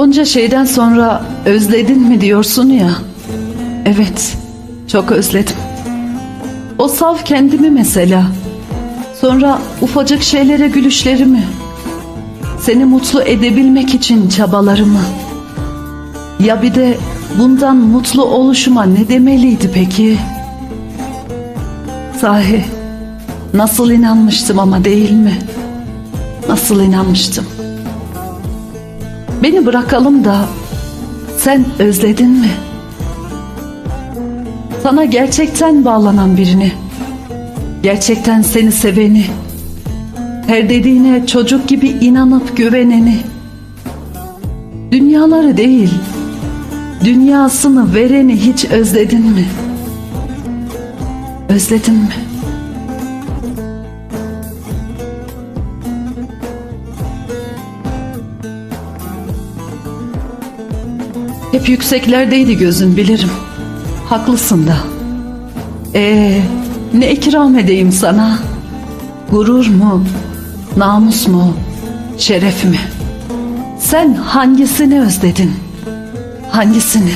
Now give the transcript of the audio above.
Onca şeyden sonra özledin mi diyorsun ya. Evet, çok özledim. O saf kendimi mesela. Sonra ufacık şeylere gülüşlerimi. Seni mutlu edebilmek için çabalarımı. Ya bir de bundan mutlu oluşuma ne demeliydi peki? Sahi nasıl inanmıştım ama değil mi? Nasıl inanmıştım? Beni bırakalım da sen özledin mi? Sana gerçekten bağlanan birini, gerçekten seni seveni, her dediğine çocuk gibi inanıp güveneni, dünyaları değil, dünyasını vereni hiç özledin mi? Özledin mi? Hep yükseklerdeydi gözün bilirim. Haklısın da. Ee, ne ikram edeyim sana? Gurur mu? Namus mu? Şeref mi? Sen hangisini özledin? Hangisini?